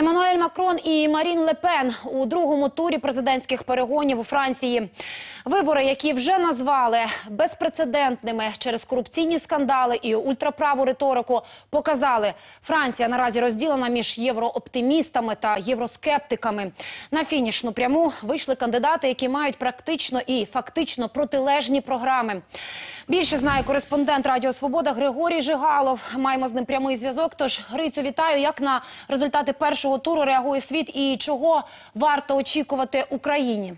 Еммануель Макрон і Марін Лепен у другому турі президентських перегонів у Франції. Вибори, які вже назвали безпрецедентними через корупційні скандали і ультраправу риторику, показали, Франція наразі розділена між єврооптимістами та євроскептиками. На фінішну пряму вийшли кандидати, які мають практично і фактично протилежні програми. Більше знає кореспондент Радіо Свобода Григорій Жигалов. Маємо з ним прямий зв'язок. Тож Грицю, вітаю. Як на результати першого туру реагує світ і чого варто очікувати Україні?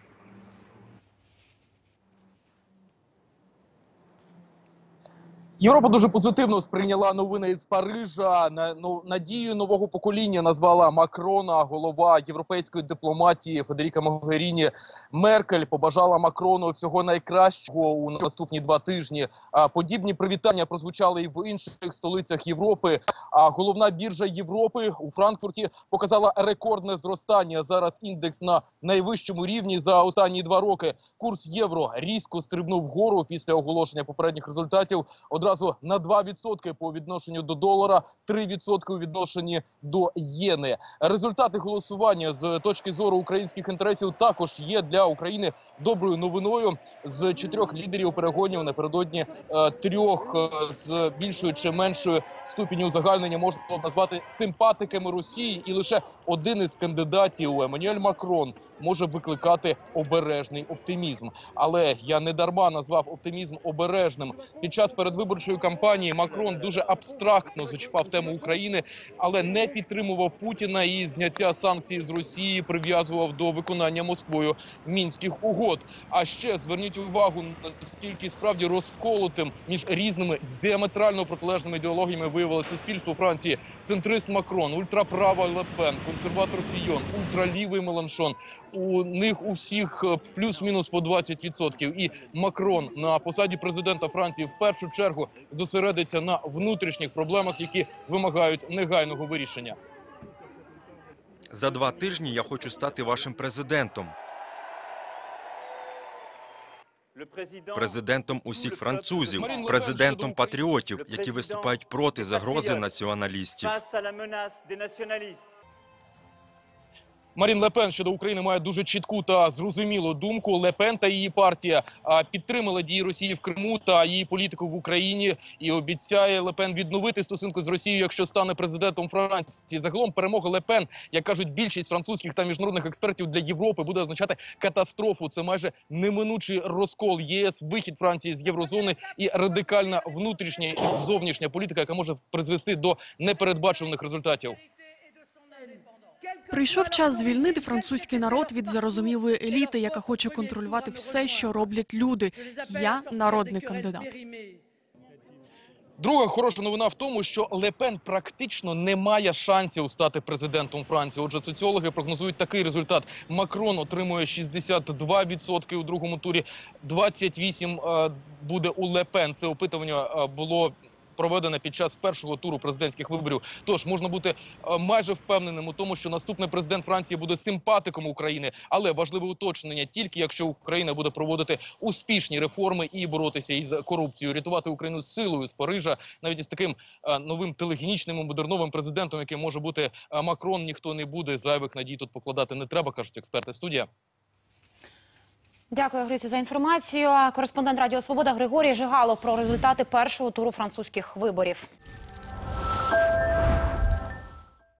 Європа дуже позитивно сприйняла новини із Парижа. На ну, надію нового покоління назвала Макрона, голова європейської дипломатії Федеріка Могеріні. Меркель побажала Макрону всього найкращого у наступні два тижні. Подібні привітання прозвучали і в інших столицях Європи. А головна біржа Європи у Франкфурті показала рекордне зростання. Зараз індекс на найвищому рівні за останні два роки. Курс євро різко стрибнув вгору після оголошення попередніх результатів. Одразу на 2% по відношенню до долара, 3% у відношенні до єни. Результати голосування з точки зору українських інтересів також є для України доброю новиною. З чотирьох лідерів перегонів напередодні е, трьох е, з більшою чи меншою ступінню узагальнення можна було назвати симпатиками Росії, і лише один із кандидатів Еммануель Макрон може викликати обережний оптимізм. Але я не дарма назвав оптимізм обережним. Під час передвиборчої кампанії Макрон дуже абстрактно зачіпав тему України, але не підтримував Путіна і зняття санкцій з Росії прив'язував до виконання Москвою мінських угод. А ще зверніть увагу наскільки справді розколотим між різними діаметрально протилежними ідеологіями виявилося суспільство Франції. Центрист Макрон, ультраправа Лепен, консерватор Фійон, ультралівий Меланшон. У них у всіх е, плюс-мінус по 20%. І Макрон на посаді президента Франції в першу чергу зосередиться на внутрішніх проблемах, які вимагають негайного вирішення. За два тижні я хочу стати вашим президентом, президентом усіх французів, президентом патріотів, які виступають проти загрози націоналістів. Марін Лепен щодо України має дуже чітку та зрозумілу думку. Лепен та її партія а, підтримала дії Росії в Криму та її політику в Україні і обіцяє Лепен відновити стосунки з Росією, якщо стане президентом Франції. Загалом перемога Лепен, як кажуть більшість французьких та міжнародних експертів для Європи, буде означати катастрофу. Це майже неминучий розкол ЄС, вихід Франції з єврозони і радикальна внутрішня і зовнішня політика, яка може призвести до непередбачуваних результатів. Прийшов час звільнити французький народ від зарозумілої еліти, яка хоче контролювати все, що роблять люди. Я народний кандидат. Друга хороша новина в тому, що Лепен практично не має шансів стати президентом Франції. Отже, соціологи прогнозують такий результат: Макрон отримує 62% у другому турі, 28% е, буде у Лепен. Це опитування е, було. Проведене під час першого туру президентських виборів. Тож можна бути е, майже впевненим у тому, що наступний президент Франції буде симпатиком України, але важливе уточнення тільки якщо Україна буде проводити успішні реформи і боротися із корупцією, рятувати Україну силою з Парижа, навіть із таким е, новим телегенічним модерновим президентом, яким може бути е, Макрон, ніхто не буде зайвих надій тут покладати не треба, кажуть експерти. Студія. Дякую, Грицю, за інформацію. Кореспондент Радіо Свобода Григорій Жигало про результати першого туру французьких виборів.